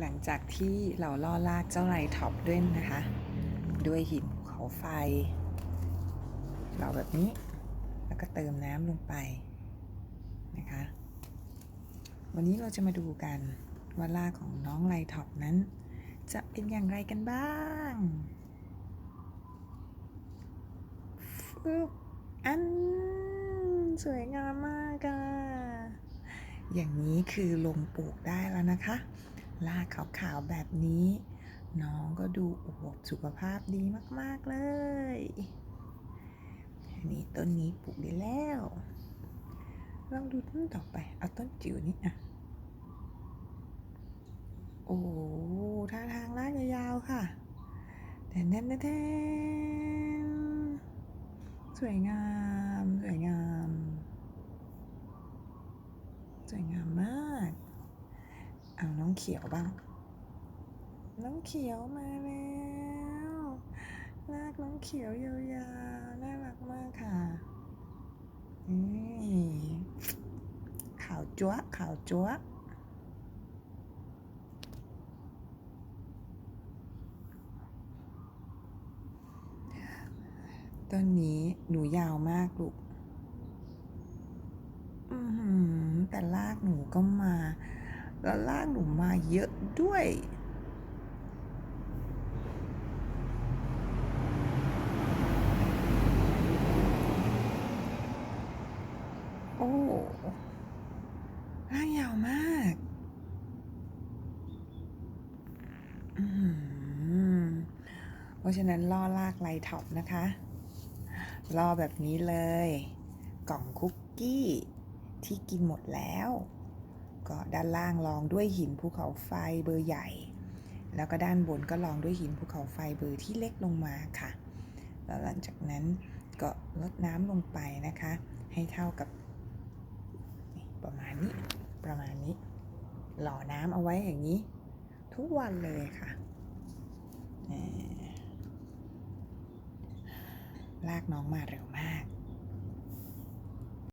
หลังจากที่เราล่อลากเจ้าไรท็อปด้วยนะคะ ด้วยหินเขาไฟ เราแบบนี้ แล้วก็เติมน้ำลงไปนะคะ วันนี้เราจะมาดูกันว่าลากของน้องไรท็อปนั้น จะเป็นอย่างไรกันบ้างฟึบอันสวยงามมากอะอย่างนี้คือลงปลูกได้แล้วนะคะ ลากขาวๆแบบนี้ น้องก็ดูอวบสุขภาพดีมากๆเลยอันนี้ต้นนี้ปลูกได้แล้วลองดูต้นต่อไป เอาต้นจิ๋วนี้อะโอ้ท่าทางลากยาวๆค่ะแทนแทนแทนสวยงาม สวยงาม สวยงามมาก เอาน้องเขียวบ้าง น้องเขียวมาแล้วลากน้องเขียวยาวๆน่ารักมากค่ะนี่ขาวจั๊วะขาวจั๊วต้นนี้หนูยาวมากลูกอือหือแต่ลากหนูก็มา แล้วลากหนูมาเยอะด้วย โอ้ลากยาวมากอือเพราะฉะนั้นล่อลากไลท็อปนะคะรอแบบนี้เลย กล่องคุกกี้ที่กินหมดแล้ว ก็ด้านล่างรองด้วยหินภูเขาไฟเบอร์ใหญ่ แล้วก็ด้านบนก็รองด้วยหินภูเขาไฟเบอร์ที่เล็กลงมาค่ะ แล้วหลังจากนั้นก็ลดน้ำลงไปนะคะ ให้เท่ากับประมาณนี้ประมาณนี้ หล่อน้ำเอาไว้อย่างนี้ ทุกวันเลยค่ะลากน้องมาเร็วมาก